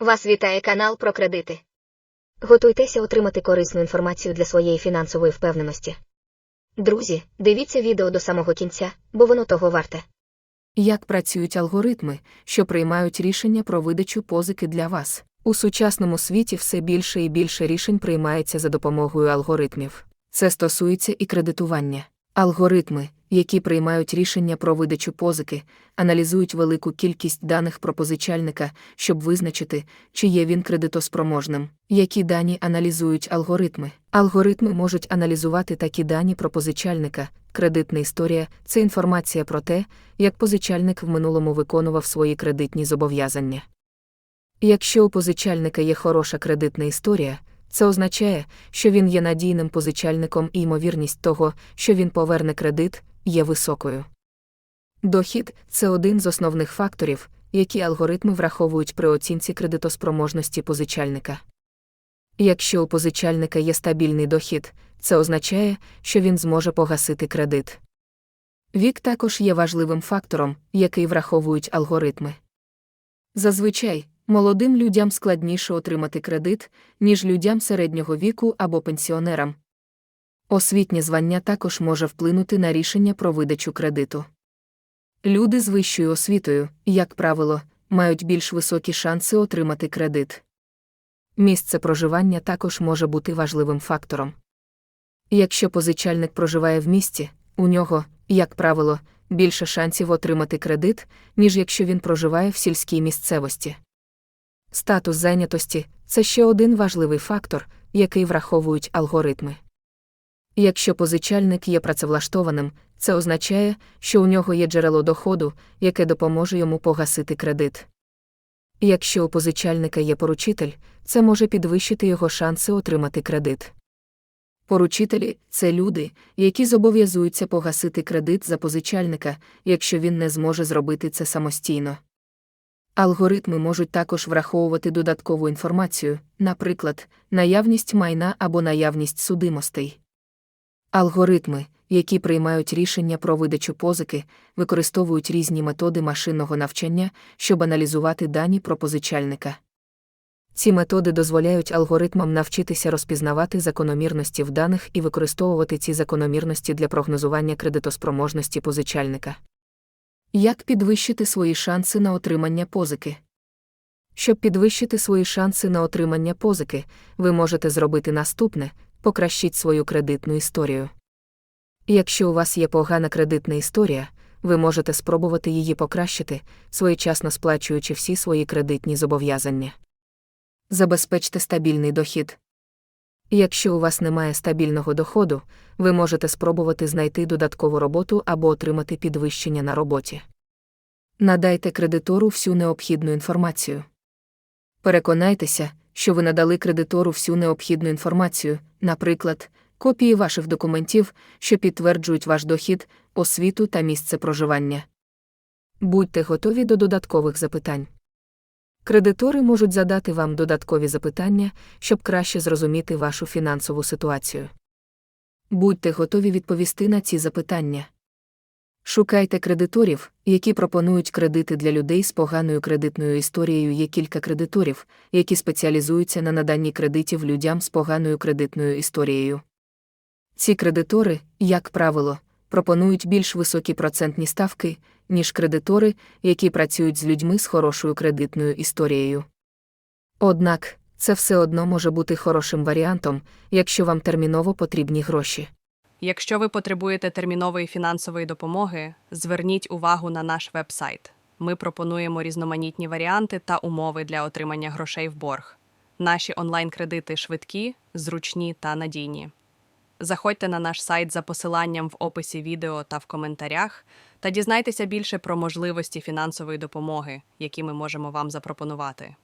Вас вітає канал про кредити. Готуйтеся отримати корисну інформацію для своєї фінансової впевненості. Друзі, дивіться відео до самого кінця, бо воно того варте. Як працюють алгоритми, що приймають рішення про видачу позики для вас? У сучасному світі все більше і більше рішень приймається за допомогою алгоритмів. Це стосується і кредитування. Алгоритми, які приймають рішення про видачу позики, аналізують велику кількість даних про позичальника, щоб визначити, чи є він кредитоспроможним. Які дані аналізують алгоритми? Алгоритми можуть аналізувати такі дані про позичальника. Кредитна історія це інформація про те, як позичальник в минулому виконував свої кредитні зобов'язання. Якщо у позичальника є хороша кредитна історія, це означає, що він є надійним позичальником і ймовірність того, що він поверне кредит, є високою. Дохід це один з основних факторів, які алгоритми враховують при оцінці кредитоспроможності позичальника. Якщо у позичальника є стабільний дохід, це означає, що він зможе погасити кредит. Вік також є важливим фактором, який враховують алгоритми. Зазвичай, молодим людям складніше отримати кредит, ніж людям середнього віку або пенсіонерам. Освітнє звання також може вплинути на рішення про видачу кредиту. Люди з вищою освітою, як правило, мають більш високі шанси отримати кредит. Місце проживання також може бути важливим фактором. Якщо позичальник проживає в місті, у нього, як правило, більше шансів отримати кредит, ніж якщо він проживає в сільській місцевості. Статус зайнятості це ще один важливий фактор, який враховують алгоритми. Якщо позичальник є працевлаштованим, це означає, що у нього є джерело доходу, яке допоможе йому погасити кредит. Якщо у позичальника є поручитель, це може підвищити його шанси отримати кредит. Поручителі це люди, які зобов'язуються погасити кредит за позичальника, якщо він не зможе зробити це самостійно. Алгоритми можуть також враховувати додаткову інформацію, наприклад, наявність майна або наявність судимостей. Алгоритми, які приймають рішення про видачу позики, використовують різні методи машинного навчання, щоб аналізувати дані про позичальника. Ці методи дозволяють алгоритмам навчитися розпізнавати закономірності в даних і використовувати ці закономірності для прогнозування кредитоспроможності позичальника. Як підвищити свої шанси на отримання позики? Щоб підвищити свої шанси на отримання позики, ви можете зробити наступне покращіть свою кредитну історію. Якщо у вас є погана кредитна історія, ви можете спробувати її покращити, своєчасно сплачуючи всі свої кредитні зобов'язання. Забезпечте стабільний дохід. Якщо у вас немає стабільного доходу, ви можете спробувати знайти додаткову роботу або отримати підвищення на роботі. Надайте кредитору всю необхідну інформацію. Переконайтеся, що ви надали кредитору всю необхідну інформацію, наприклад, копії ваших документів, що підтверджують ваш дохід, освіту та місце проживання. Будьте готові до додаткових запитань. Кредитори можуть задати вам додаткові запитання, щоб краще зрозуміти вашу фінансову ситуацію. Будьте готові відповісти на ці запитання. Шукайте кредиторів, які пропонують кредити для людей з поганою кредитною історією. Є кілька кредиторів, які спеціалізуються на наданні кредитів людям з поганою кредитною історією. Ці кредитори, як правило, пропонують більш високі процентні ставки, ніж кредитори, які працюють з людьми з хорошою кредитною історією. Однак, це все одно може бути хорошим варіантом, якщо вам терміново потрібні гроші. Якщо ви потребуєте термінової фінансової допомоги, зверніть увагу на наш вебсайт. Ми пропонуємо різноманітні варіанти та умови для отримання грошей в борг. Наші онлайн-кредити швидкі, зручні та надійні. Заходьте на наш сайт за посиланням в описі відео та в коментарях та дізнайтеся більше про можливості фінансової допомоги, які ми можемо вам запропонувати.